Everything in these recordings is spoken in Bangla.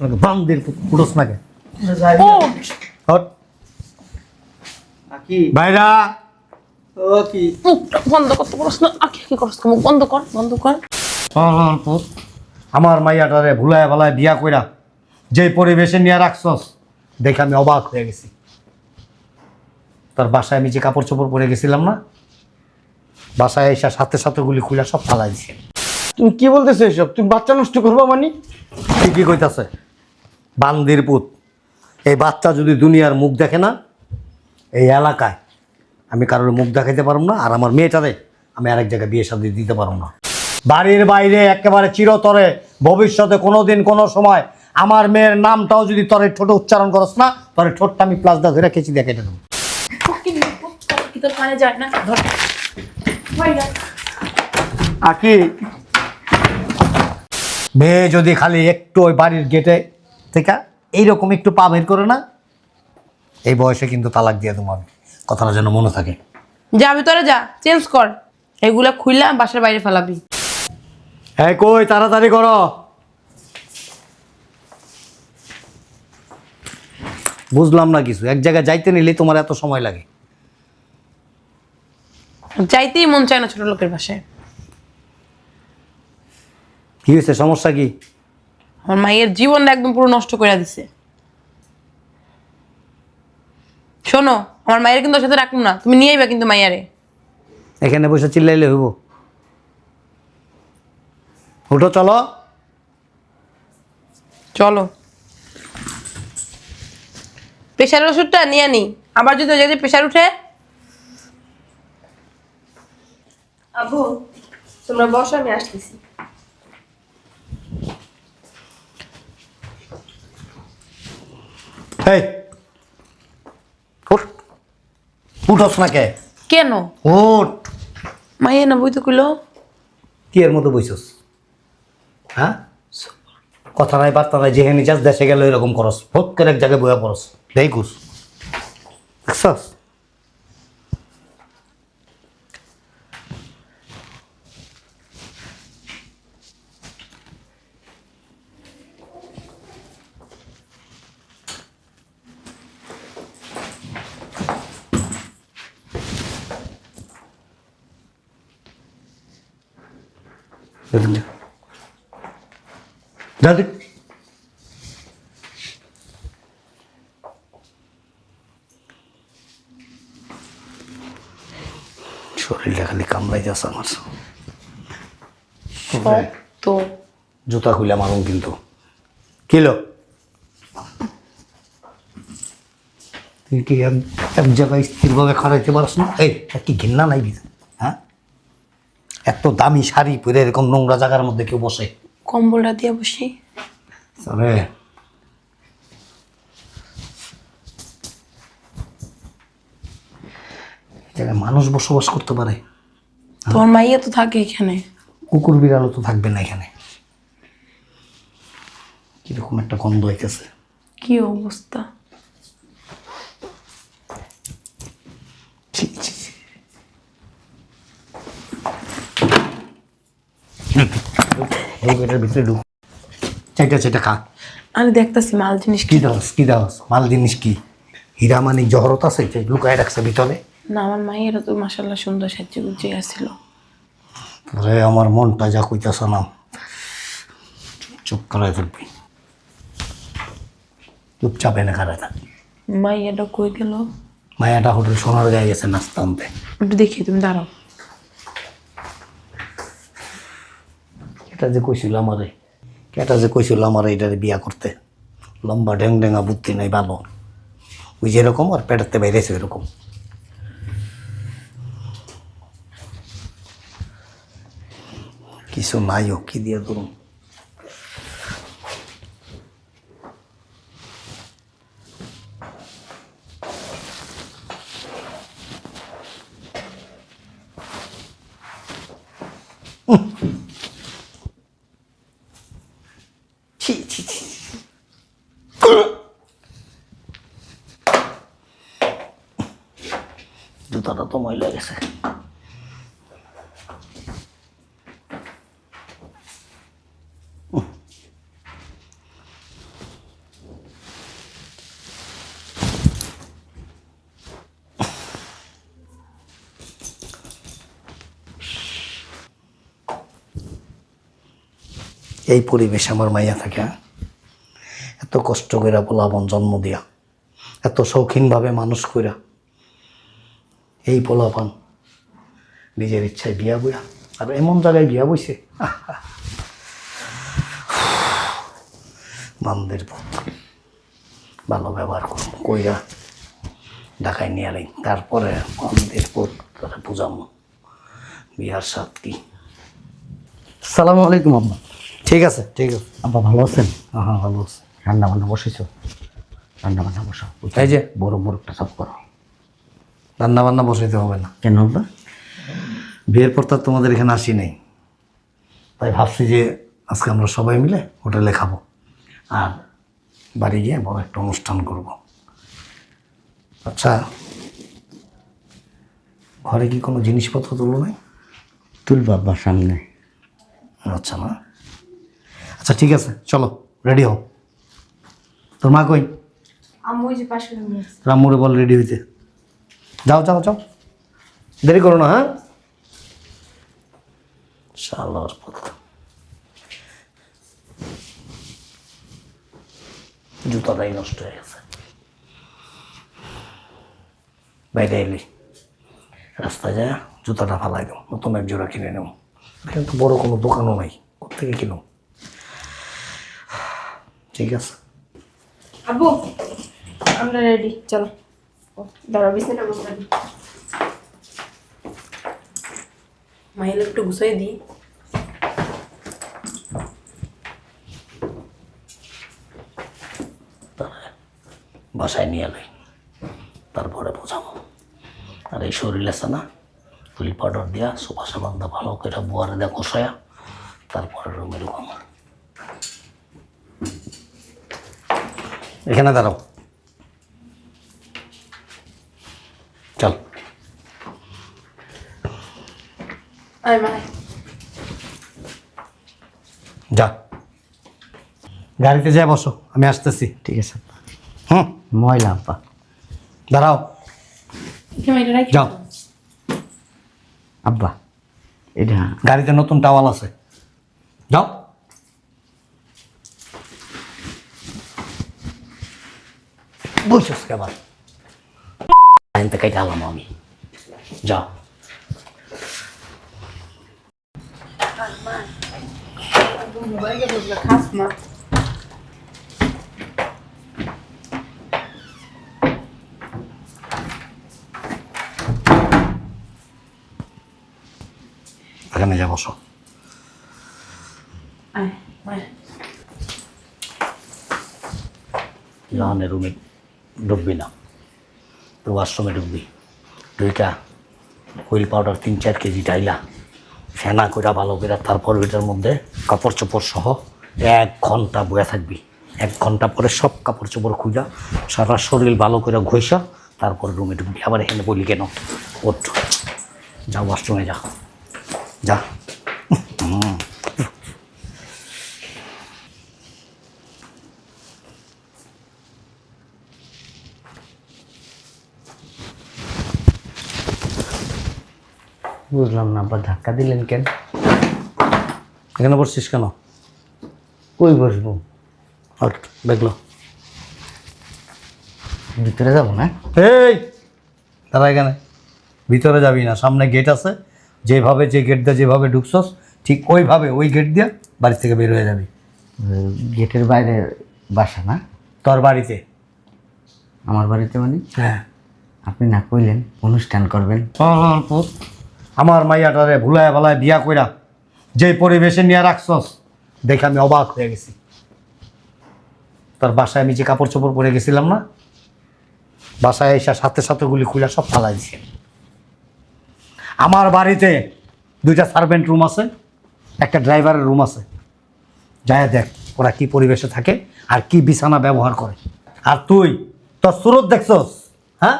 বান্দির পুরোস নাকে। ওঠ হট। আকি। ভাইরা। ও কি বন্ধ করতে পারস না। আখি কি করস মুখ বন্ধ কর বন্ধ কর। আমার মাইয়াটারে ভুলায় ভালায় বিয়া কইরা যে পরিবেশে নিয়ে রাখছস দেখে আমি অবাক হয়ে গেছি। তার বাসায় আমি যে কাপড় চোপড় পরে গেছিলাম না বাসায় এসে সাথে সাথে গুলি খুলে সব ফালাই দিছে। তুমি কি বলতেছো এসব? তুমি বাচ্চা নষ্ট করব মানে? ঠিকই কইতাছে। বান্দির পুত। এই বাচ্চা যদি দুনিয়ার মুখ দেখে না, এই এলাকায় আমি কারোর মুখ দেখাইতে পারব না, আর আমার মেয়েটারে আমি আরেক জায়গায় বিয়ে শাদি দিতে পারব না। বাড়ির বাইরে একেবারে চিরতরে, ভবিষ্যতে কোনো দিন কোনো সময় আমার মেয়ের নামটাও যদি তরে ঠোঁটে উচ্চারণ করস না, তরে ঠোঁটটা আমি প্লাস দা ধরে কেচি দেখে দেবো। কি মেয়ে যদি খালি একটু ওই বাড়ির গেটে থেকে এইরকম একটু পা বের করে না। এই বয়সে কিন্তু তালাক দিয়ে দেবো আমি। কথাটা যেন মনে থাকে। যা ভিতরে যা চেঞ্জ কর। এগুলা খুইলা বাসার বাইরে ফেলাবি। হ্যাঁ কই তাড়াতাড়ি করো। বুঝলাম না কিছু। এক জায়গায় যাইতে নিলে তোমার এত সময় লাগে। যাইতেই মন চায় না ছোট লোকের বাসায়। কি হয়েছে সমস্যা কি? আমার মায়ের জীবনটা একদম পুরো নষ্ট করে দিছে। শোনো আমার মায়ের কিন্তু ওর সাথে রাখব না। তুমি নিয়ে আইবা কিন্তু মাইয়ারে। এখানে বসে চিল্লাইলে হইব। উঠো চলো। চলো। প্রেশার ওষুধটা নিয়ে নি আবার যদি যদি প্রেশার উঠে। আবু তোমরা বসো আমি আসতেছি। এই উঠ উঠোস না কে কেন? উঠ মাইয়া না বই তো কইলো? কি এর মতো বইছস? হ্যাঁ? কথা নাই বার্তা নাই যেখানে যাস দেশে গেলে এরকম করস। ভোট করে এক জায়গায় বয়া পড়স। দেই কুস দেখছস? দেখ শরীরটা খালি কামড়াই যাচ্ছে আমার তো জুতা খুলে মারুন কিন্তু কিলো তুই কি এক জায়গায় স্থিরভাবে খাড়াইতে পারস না এই কি ঘৃণা নাই হ্যাঁ এত দামি শাড়ি পরে এরকম নোংরা জায়গার মধ্যে কেউ বসে? কম্বলটা দিয়ে বসি। জায়গায় মানুষ বসবাস করতে পারে। তোমার মাইয়া তো থাকে এখানে। কুকুর বিড়ালও তো থাকবে না এখানে। কীরকম একটা গন্ধ হইতেছে। কি অবস্থা ছি, ছি, ছি। ঢুক এটার ভিতরে ঢুক। চাইটা চাইটা খা। আমি দেখতাছি মাল জিনিস কি দাস কি দাস? মাল জিনিস কি? হীরা মানে জহরত আছে? যে লুকায় রাখছে ভিতরে। না আমার মাইয়েরা তো মাসাল্লাহ সুন্দর সাজ্জে গুজে আসছিল রে আমার মনটা যা কইতাছ না। চুপ করাই থাকবি চুপচাপ এনে খারাই থাকবি মাইয়াটা কই গেল? মায়াটা হোটেল সোনার গায়ে গেছে নাস্তা আনতে একটু দেখি তুমি দাঁড়াও। এটা যে কইছিল আমারে? কেটা যে কইছিল আমার এটারে বিয়া করতে? লম্বা ডেং ডেঙ্গা বুদ্ধি নাই ভালো। ওই যেরকম আর পেটাতে বাইরেছে এরকম। কিছু নাই ও কি দিয়ে ধরুন? ছি ছি ছি জুতাটা তো ময়লা গেছে এই পরিবেশে আমার মাইয়া থাকে হ্যাঁ? এত কষ্ট কইরা পোলাপন জন্ম দিয়া, এত শৌখিনভাবে মানুষ কইরা এই পোলাপান নিজের ইচ্ছায় বিয়া বইয়া, আর এমন জায়গায় বিয়া বইছে বান্দের পথ। ভালো ব্যবহার করব কইরা ঢাকায় নিয়ে আলাই তারপরে বান্দের পথ বুঝামো, বিয়ার সাথ কি। সালামু আলাইকুম আব্বা ঠিক আছে ঠিক আছে। আব্বা ভালো আছেন? হ্যাঁ হ্যাঁ ভালো আছে। রান্না বান্না বসেছো? রান্না বান্না বসো। এই যে। বড় মোরগটা সব করো। রান্না বান্না বসাইতে হবে না। কেন আব্বা? বিয়ের পর তো তোমাদের এখানে আসি নাই। তাই ভাবছি যে আজকে আমরা সবাই মিলে হোটেলে খাব। আর বাড়ি গিয়ে বড় একটা অনুষ্ঠান করব। আচ্ছা ঘরে কি কোনো জিনিসপত্র তুলো নাই? তুলবো সামনে। আচ্ছা না আচ্ছা ঠিক আছে চলো রেডি হও। তোর মা কই? আমি যে পাশে রামমুড়ে বল রেডি হইতে। যাও যাও যাও। দেরি করো না হ্যাঁ? শালার জুতাটাই নষ্ট হয়ে গেছে। বাইরে এলি। রাস্তায় যায় জুতাটা ফালাই দাও। নতুন এক জোড়া কিনে নেব। এখানে তো বড় কোনো দোকানও নাই। কোথেকে কিনো ঠিক আছে। আব্বু আমরা রেডি চলো। দাঁড়া বিছানা বসে মাইলে একটু গুছাই দিই বাসায় নিয়ে এলাই তারপরে বোঝাবো। আর এই শরীর আছে না ফুল পাউডার দিয়া সোফা সাবান দা ভালো করে বুয়ারে দেয়া কষায়া তারপরে রুমে ঢুকাবো। এখানে দাঁড়াও। চল। যা। গাড়িতে যাই বসো আমি আসতেছি। ঠিক আছে হুম। ময়লা আব্বা দাঁড়াও। যাও। আব্বা এটা গাড়িতে নতুন টাওয়াল আছে। যাও। বলছিস কেবার আইন থেকে গেলাম আমি যাও খাস মা এখানে যা বসো আয় আয় জাহানের রুমে ঢুকবি না। তো ওয়াশরুমে ঢুকবি দুইটা হুইল পাউডার, তিন চার কেজি ডাইলা, ফেনা কইরা ভালো কইরা তারপর ওইটার মধ্যে কাপড় চোপড় সহ এক ঘণ্টা বয়ে থাকবি। এক ঘণ্টা পরে সব কাপড় চোপড় খুঁজা সারা শরীর ভালো করে ঘষা তারপর রুমে ঢুকবি আবার এখানে বলি কেন? ওঠ যা ওয়াশরুমে যা। যা। হুম। বুঝলাম না আব্বা ধাক্কা দিলেন কেন? এখানে বসছিস কেন? কই বসবো? দেখল ভিতরে যাব না? এই দাঁড়া এখানে। ভিতরে যাবি না সামনে গেট আছে। যেভাবে যে গেট দিয়ে যেভাবে ঢুকছস ঠিক ওইভাবে ওই গেট দিয়ে বাড়ি থেকে বের হয়ে যাবি। গেটের বাইরে বাসা না? তোর বাড়িতে। আমার বাড়িতে মানে? হ্যাঁ। আপনি না কইলেন অনুষ্ঠান করবেন। আমার মাইয়াটারে ভুলায় ভালায় বিয়া কইরা যে পরিবেশে নিয়ে রাখছস, দেখে আমি অবাক হয়ে গেছি। তোর বাসায় আমি যে কাপড় চোপড় পরে গেছিলাম না, বাসায় এসে সাথে সাথে গুলি খুলে সব ফালাই দিছে। আমার বাড়িতে দুইটা সার্ভেন্ট রুম আছে, একটা ড্রাইভারের রুম আছে। যায় দেখ, ওরা কি পরিবেশে থাকে আর কি বিছানা ব্যবহার করে। আর তুই, তোর সুরত দেখছস হ্যাঁ?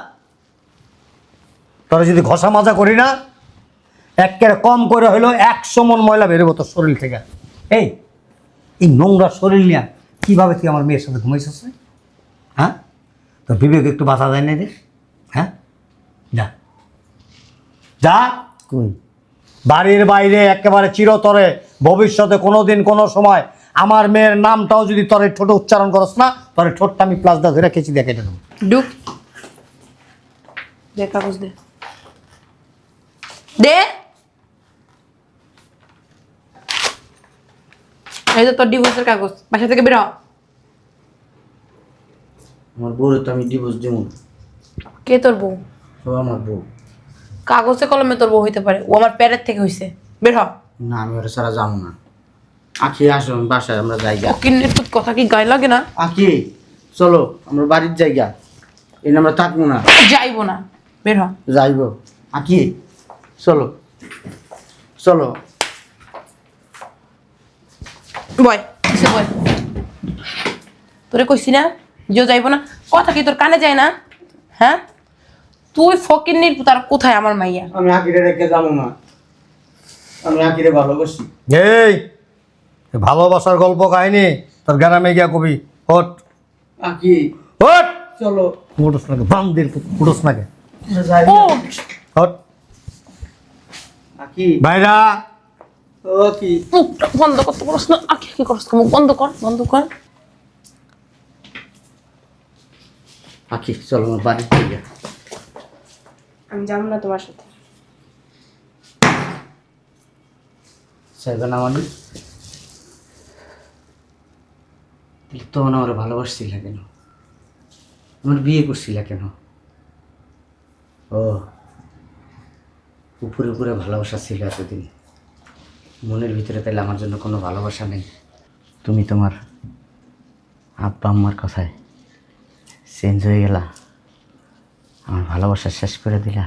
তোরা যদি ঘষা মাজা করি না একের কম করে হইল একশো মন ময়লা বেরোবো তোর শরীর থেকে। এই এই নোংরা শরীর নিয়ে কীভাবে তুই আমার মেয়ের সাথে ঘুমাইছিস হ্যাঁ? তোর বিবেক একটু বাধা দেয় না রে? হ্যাঁ? যা। যা। বাড়ির বাইরে একেবারে চিরতরে ভবিষ্যতে কোনো দিন কোনো সময় আমার মেয়ের নামটাও যদি তোর ঠোঁটে উচ্চারণ করস না তোর ঠোঁটটা আমি প্লাস দা ধরে কেচি দিয়ে কেটে দেবো। ডুক দে কাগজ দে। দে। এই তো তোর ডিভোর্সের কাগজ। বাসা থেকে বের। আমার বউরে তো আমি ডিভোর্স দিব কে তোর বউ? ও আমার বউ। কাগজে কলমে তোর বউ হইতে পারে। ও আমার প্যারের থেকে হইছে। বের হ। না আমি ওরা ছাড়া যাব না। আখি আসো বাসায় আমরা জায়গা কিন্নের তো কথা কি গায়ে লাগে না? আখি চলো আমরা বাড়ির জায়গা এই আমরা থাকব না। যাইবো না। বের হ। যাইব। আখি চলো। চলো। বয়। কিসে বয়। তোরে কইছি না যে যাইবো না। কথা কি তোর কানে যায় না? হ্যাঁ? তুই ফকির নির তার কোথায় আমার মাইয়া? আমি আখিরে রেখে যাব না। আমি আখিরে ভালোবাসি। এই এ ভালোবাসার গল্প কাহিনী তোর গ্রামে গিয়া কবি। হট আখি হট চলো। উঠোস নাকে বান্দির উঠোস নাকে। হট আখি বাইরা ও কি? বন্ধ করতে পারস না। আকে কি করস মুখ বন্ধ কর। বন্ধ কর। আখি চলো আমার জায়গা আমি যাব না তোমার সাথে। চাইবে না মানে? তখন আমার ভালোবাসছিল কেন? আমার বিয়ে করছিল কেন? ও উপরে উপরে ভালোবাসা ছিল এতদিন। মনের ভিতরে তাইলে আমার জন্য কোনো ভালোবাসা নেই। তুমি তোমার আব্বা আম্মার কথায় চেঞ্জ হয়ে গেলা। আমার ভালোবাসা শেষ করে দিলা।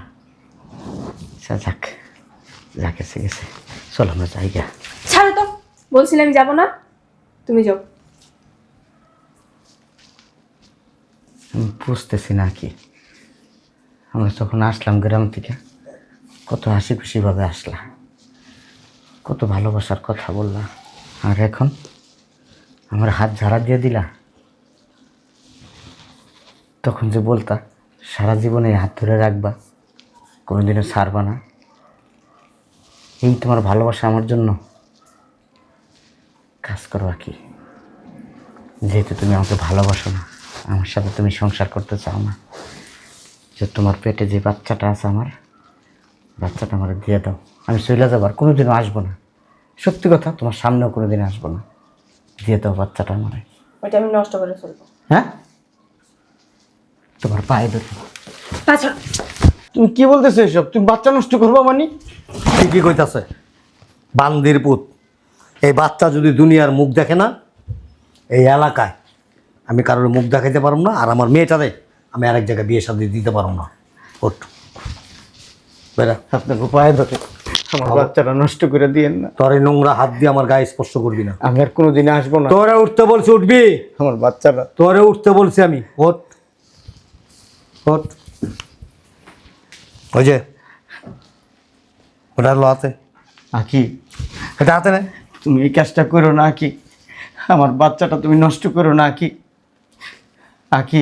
আচ্ছা যাক যা গেছে গেছে। চলো আমরা যাই গা ছাড়ো তো বলছিলাম যাব না। তুমি যাও। আমি বুঝতেছি না কি। আমরা যখন আসলাম গ্রাম থেকে কত হাসি খুশিভাবে আসলাম কত ভালোবাসার কথা বললা। আর এখন আমার হাত ঝাড়া দিয়ে দিলা? তখন যে বলতা, সারা জীবনে হাত ধরে রাখবা, কোনোদিনও ছাড়বা না। এই তোমার ভালোবাসা আমার জন্য কাজ করো আর কি? যেহেতু তুমি আমাকে ভালোবাসো না, আমার সাথে তুমি সংসার করতে চাও না, যে তোমার পেটে যে বাচ্চাটা আছে আমার বাচ্চাটা আমার দিয়ে দাও। আমি চলে যাব আর কোনোদিনও আসব না। সত্যি কথা তোমার সামনেও কোনোদিন আসব না। দিয়ে দাও বাচ্চাটা আমার। ওইটা আমি নষ্ট করে ফেলব। হ্যাঁ? তোমার পায়ে ধরে তাছাড়া তুমি কি বলতেছো এসব? তুমি বাচ্চা নষ্ট করব মানে? ঠিকই কইতাছে। বান্দির পুত। এই বাচ্চা যদি দুনিয়ার মুখ দেখে না এই এলাকায় আমি কারোর মুখ দেখাইতে পারব না আর আমার মেয়েটারে আমি আরেক জায়গায় বিয়ে শাদি দিতে পারব না। ওঠ। বেড়া আপনাকে পায়ে ধরে আমার বাচ্চাটা নষ্ট করে দিয়েন না। তোর এই নোংরা হাত দিয়ে আমার গায়ে স্পর্শ করবি না। আমি আর কোনোদিন আসব না। তোরে উঠতে বলছি উঠবি? আমার বাচ্চাটা তোরে উঠতে বলছি আমি। ওঠ। ওঠ। ওই যে ওটা লো হাতে। আকি এটা হাতে নেই তুমি এই কাজটা করো না আকি। আমার বাচ্চাটা তুমি নষ্ট করো না আকি। আকি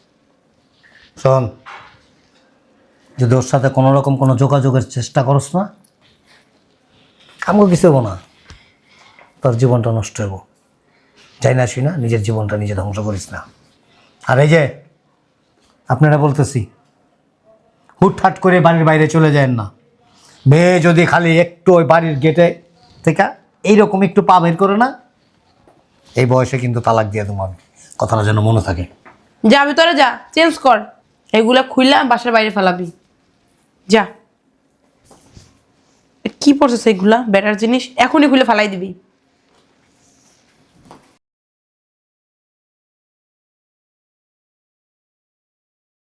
শোন, যদি ওর সাথে কোনো রকম কোনো যোগাযোগের চেষ্টা করস না, আমাকে কিছু হব না। তোর জীবনটা নষ্ট হব। যাই না আসি না, নিজের জীবনটা নিজে ধ্বংস করিস না। আর এই যে, আপনারা বলতেছি, হুটহাট করে বাড়ির বাইরে চলে যায় না। মেয়ে যদি খালি একটু ওই বাড়ির গেটে থেকে এইরকম একটু পা বের করে না, এই বয়সে কিন্তু তালাক দিয়ে আমি। কথাটা যেন মনে থাকে। যাবি তোরা যা চেঞ্জ কর। এগুলা খুইলা বাসার বাইরে ফেলাবি। যা। কি পড়ছে এগুলা? বেটার জিনিস? এখনই খুলে ফেলাই দিবি।